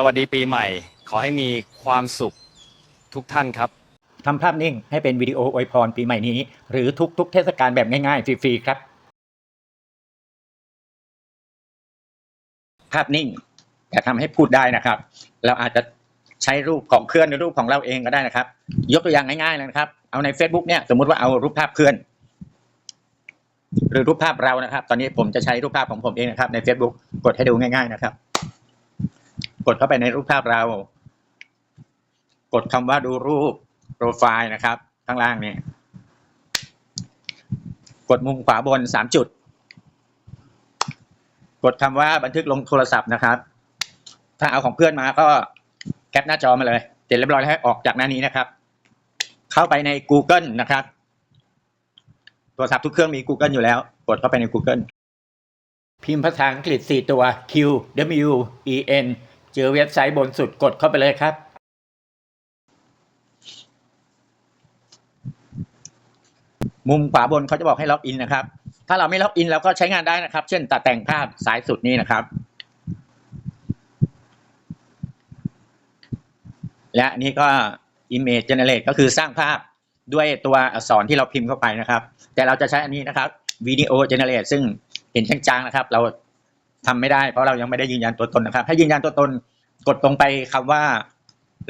สวัสดีปีใหม่ ขอให้มีความสุขทุกท่านครับ ทำภาพนิ่งให้เป็นวิดีโออวยพรปีใหม่นี้ หรือทุกๆเทศกาลแบบง่ายๆ ฟรีๆครับ ภาพนิ่งจะทำให้พูดได้นะครับ เราอาจจะใช้รูปของเพื่อนหรือรูปของเราเองก็ได้นะครับ ยกตัวอย่างง่ายๆเลยนะครับ เอาใน Facebook เนี่ยสมมุติว่าเอารูปภาพเพื่อน หรือรูปภาพเรานะครับ ตอนนี้ผมจะใช้รูปภาพของผมเองนะครับใน Facebook กดให้ดูง่าย ๆนะครับ กดเข้าไปในรูปภาพเรา กดคำว่าดูรูปโปรไฟล์นะครับข้างล่างเนี่ยกดมุมขวาบนสามจุด กดคำว่าบันทึกลงโทรศัพท์นะครับ ถ้าเอาของเพื่อนมาก็แคปหน้าจอมาเลยเสร็จเรียบร้อยแล้วออกจากหน้านี้นะครับ เข้าไปใน Google นะครับโทรศัพท์ทุกเครื่องมี Google อยู่แล้ว กดเข้าไปใน Google พิมพ์ภาษาอังกฤษ 4 ตัว Q W E N จอเว็บไซต์บนสุดกดเข้าไปเลยครับ มุมขวาบนเขาจะบอกให้ล็อกอินนะครับ ถ้าเราไม่ล็อกอินเราก็ใช้งานได้นะครับ เช่นตัดแต่งภาพสายสุดนี้นะครับ และนนี้ก็ image generate ก็คือสร้างภาพด้วยตัวอักษรที่เราพิมพ์เข้าไปนะครับ แต่เราจะใช้อันนี้นะครับ video generate ซึ่งเห็นจางๆนะครับ เราทำไม่ได้เพราะเรายังไม่ได้ยืนยันตัวตนนะครับ ถ้ายืนยันตัวตน กดตรงไปคำว่า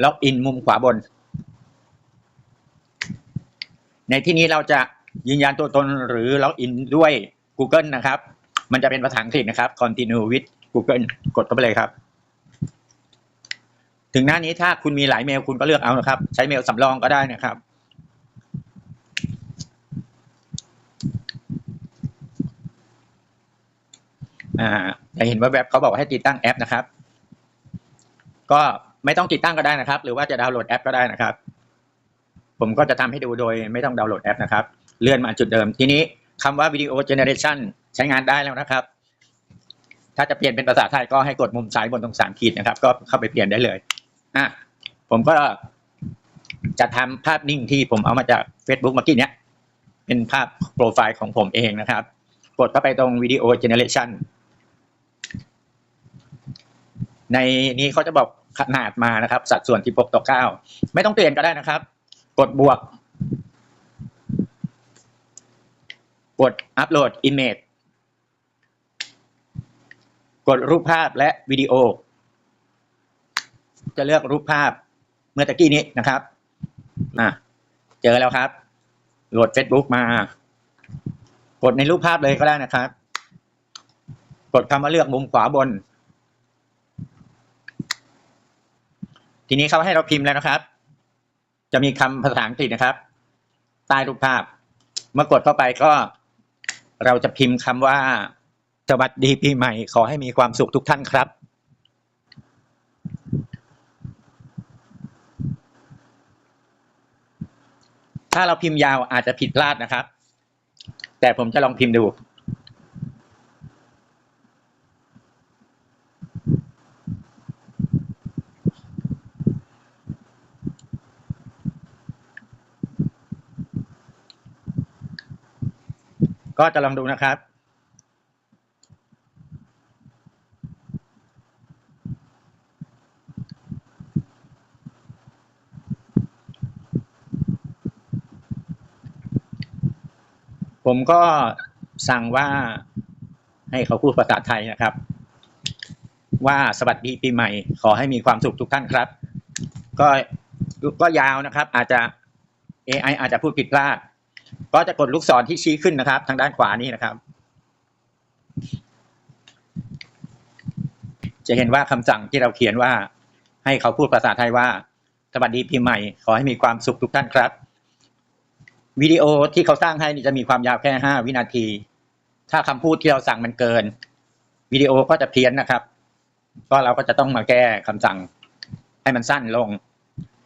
ล็อกอินมุมขวาบน ในที่นี้เราจะยืนยันตัวตนหรือล็อกอินด้วย Google นะครับ มันจะเป็นภาษาอังกฤษนะครับ continue with Google กดเข้าไปเลยครับ ถึงหน้านี้ถ้าคุณมีหลายเมลคุณก็เลือกเอานะครับ ใช้เมลสำรองก็ได้นะครับจะเห็นว่าเว็บเขาบอกให้ติดตั้งแอปนะครับ ก็ไม่ต้องติดตั้งก็ได้นะครับ หรือว่าจะดาวน์โหลดแอปก็ได้นะครับ ผมก็จะทำให้ดูโดยไม่ต้องดาวน์โหลดแอปนะครับ เลื่อนมาจุดเดิม ทีนี้คำว่าวิดีโอเจเนเรชันใช้งานได้แล้วนะครับ ถ้าจะเปลี่ยนเป็นภาษาไทยก็ให้กดมุมซ้ายบนตรงสามขีดนะครับ ก็เข้าไปเปลี่ยนได้เลยอะผมก็จะทำภาพนิ่งที่ผมเอามาจาก Facebook เมื่อกี้เนี้ยเป็นภาพโปรไฟล์ของผมเองนะครับ กดเข้าไปตรงวิดีโอเจเนเรชันในนี้เขาจะบอก ขนาดมานะครับ สัดส่วนที่6ต่อ 9 ไม่ต้องเปลี่ยนก็ได้นะครับ กดบวก กดอัปโหลด Image กดรูปภาพและวิดีโอ จะเลือกรูปภาพเมื่อตะกี้นี้นะครับอะเจอแล้วครับ โหลด Facebook มา กดในรูปภาพเลยก็ได้นะครับ กดคำว่าเลือกมุมขวาบน ทีนี้เขาให้เราพิมพ์แล้วนะครับ จะมีคำภาษาอังกฤษนะครับ ใต้รูปภาพ เมื่อกดเข้าไปก็ เราจะพิมพ์คำว่า สวัสดีปีใหม่ ขอให้มีความสุขทุกท่านครับ ถ้าเราพิมพ์ยาวอาจจะผิดพลาดนะครับ แต่ผมจะลองพิมพ์ดู ก็จะลองดูนะครับ ผมก็สั่งว่าให้เขาพูดภาษาไทยนะครับ ว่าสวัสดีปีใหม่ ขอให้มีความสุขทุกท่านครับ ก็ก็ยาวนะครับ อาจจะ AI อาจจะพูดผิดพลาด ก็จะกดลูกศรที่ชี้ขึ้นนะครับ ทางด้านขวานี่นะครับ จะเห็นว่าคำสั่งที่เราเขียนว่า ให้เขาพูดภาษาไทยว่า สวัสดีปีใหม่ ขอให้มีความสุขทุกท่านครับ วิดีโอที่เขาสร้างให้นี่จะมีความยาวแค่ห้าวินาที ถ้าคำพูดที่เราสั่งมันเกิน วิดีโอก็จะเพี้ยนนะครับ ก็เราก็จะต้องมาแก้คำสั่งให้มันสั้นลง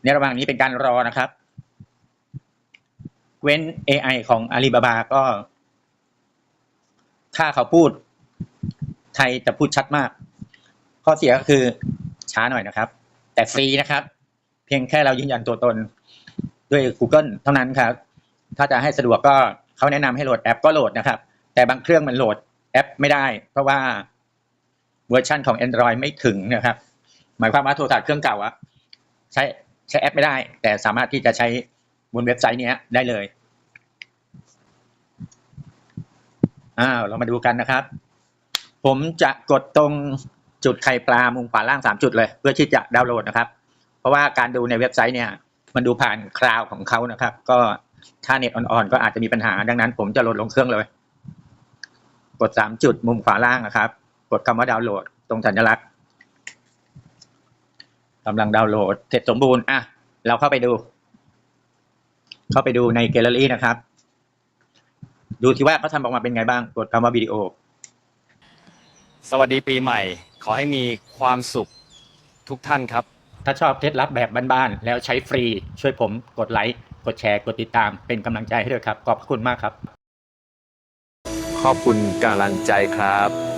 ในระหว่างนี้เป็นการรอนะครับ เว้น AI ของอาลีบาบาก็ ถ้าเขาพูด ไทยจะพูดชัดมาก ข้อเสียก็คือช้าหน่อยนะครับ แต่ฟรีนะครับ เพียงแค่เรายืนยันตัวตนด้วย Google เท่านั้นครับ ถ้าจะให้สะดวกก็เขาแนะนำให้โหลดแอปก็โหลดนะครับ แต่บางเครื่องมันโหลดแอปไม่ได้ เพราะว่าเวอร์ชันของ Android ไม่ถึงนะครับ หมายความว่าโทรศัพท์เครื่องเก่าอะใช้ใช้แอปไม่ได้ แต่สามารถที่จะใช้ บนเว็บไซต์นี้ได้เลยอ้าวเรามาดูกันนะครับ ผมจะกดตรงจุดไข่ปลามุมขวาล่างสามจุดเลย เพื่อที่จะดาวน์โหลดนะครับ เพราะว่าการดูในเว็บไซต์เนี่ย มันดูผ่านคลาวของเขานะครับ ก็ถ้าเน็ตอ่อนๆก็อาจจะมีปัญหาดังนั้น ผมจะโหลดลงเครื่องเลย กดสามจุดมุมขวาล่างนะครับ กดคำว่าดาวน์โหลด ตรงสัญลักษณ์กำลังดาวน์โหลดเสร็จสมบูรณ์อะเราเข้าไปดู เข้าไปดูในแกลเลอรี่นะครับ ดูที่ว่าเขาทำออกมาเป็นไงบ้าง กดคำว่าวิดีโอ สวัสดีปีใหม่ ขอให้มีความสุขทุกท่านครับ ถ้าชอบเคล็ดลับแบบบ้านๆ แล้วใช้ฟรี ช่วยผมกดไลค์ กดแชร์ กดติดตาม เป็นกำลังใจให้ด้วยครับ ขอบพระคุณมากครับ ขอบคุณกำลังใจครับ